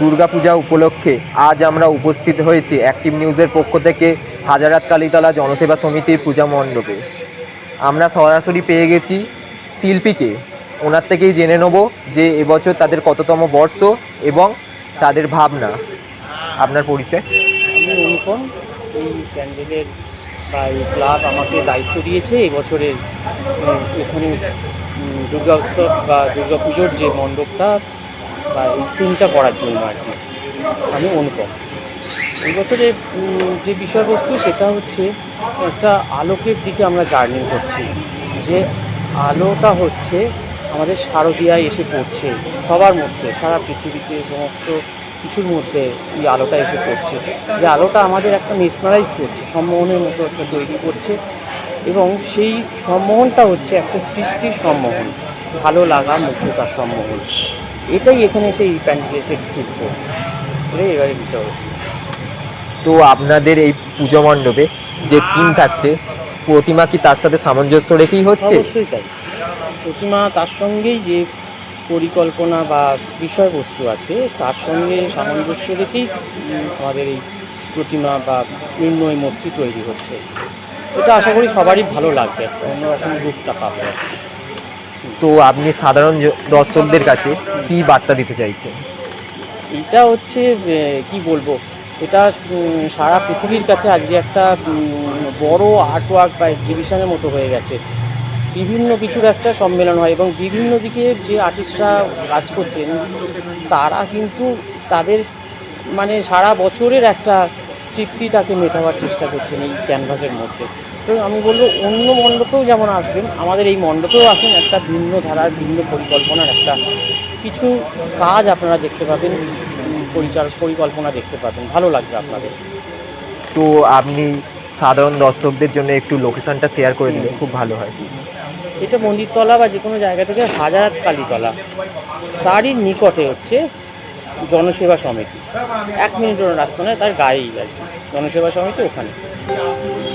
দুর্গাপূজা উপলক্ষে আজ আমরা উপস্থিত হয়েছি অ্যাক্টিভ নিউজের পক্ষ থেকে হাজারাত কালীতলা জনসেবা সমিতির পূজা মণ্ডপে। আমরা সরাসরি পেয়ে গেছি শিল্পীকে। ওনার থেকেই জেনে নেব যে এবছর তাদের কততম বর্ষ এবং তাদের ভাবনা। আপনার পরিচয়? এই প্যান্ডেলের ক্লাব আমাকে দায়িত্ব দিয়েছে এবছরের এখানে দুর্গা উৎসব বা দুর্গা পুজোর যে মণ্ডপটা বা এই করার জন্য আর কি আমি অনুপম। এই বছরে যে বিষয়বস্তু সেটা হচ্ছে একটা আলোকের দিকে আমরা জার্নি করছি। যে আলোটা হচ্ছে আমাদের শারদীয়ায় এসে পড়ছে, সবার মধ্যে, সারা পৃথিবীতে সমস্ত কিছুর মধ্যে এই আলোটা এসে পড়ছে। যে আলোটা আমাদের একটা মেসমারাইজ করছে, সম্মোহনের মতো একটা তৈরি করছে এবং সেই সম্মোহনটা হচ্ছে একটা সৃষ্টির সম্মোহন, ভালো লাগা, মুগ্ধতার সম্মোহন। এটাই এখানে সেই প্যান্ডেলে এসে এটাই এবারে বিষয়বস্তু তো আপনাদের এই পুজো মণ্ডপে যে থিম থাকছে প্রতিমা কি তার সাথে সামঞ্জস্য রেখেই হচ্ছে? অবশ্যই তাই। প্রতিমা তার সঙ্গেই যে পরিকল্পনা বা বিষয়বস্তু আছে তার সঙ্গে সামঞ্জস্য রেখেই আমাদের এই প্রতিমা বা নির্ণয় মূর্তি তৈরি হচ্ছে। এটা আশা করি সবারই ভালো লাগবে। একটা অন্যরকম রূপটা পাবে। আর কি। তো আপনি সাধারণ দর্শকদের কাছে কি বার্তা দিতে চাইছেন? এটা হচ্ছে কি বলব? এটা সারা পৃথিবীর কাছে আজকে একটা বড় আর্টওয়ার্ক বা এক্সিবিশনের মতো হয়ে গেছে। বিভিন্ন কিছুর একটা সম্মেলন হয় এবং বিভিন্ন দিকে যে আর্টিস্টরা কাজ করছেন, তারা কিন্তু তাদের মানে সারা বছরের একটা তৃপ্তিটাকে মেটাবার চেষ্টা করছেন এই ক্যানভাসের মধ্যে। তো আমি বলব অন্য মণ্ডপেও যেমন আসবেন আমাদের এই মণ্ডপেও আসেন একটা ভিন্ন ধারার ভিন্ন পরিকল্পনার একটা কিছু কাজ আপনারা দেখতে পাবেন পরিচালক পরিকল্পনা দেখতে পাবেন ভালো লাগবে আপনাদের। তো আপনি সাধারণ দর্শকদের জন্য একটু লোকেশনটা শেয়ার করে দিলে খুব ভালো হয়। এটা মন্দিরতলা বা যে কোনো জায়গা থেকে হাজারাত কালীতলা। তারই নিকটে হচ্ছে জনসেবা সমিতি। এক মিনিটের রাস্তা নয় তার গায়েই আর জনসেবা সমিতি ওখানে।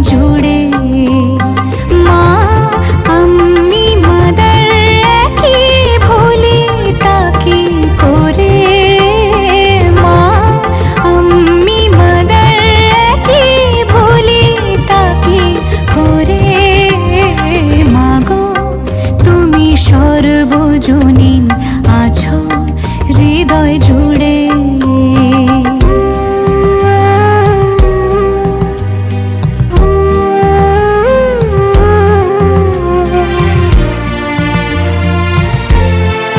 জুড়ে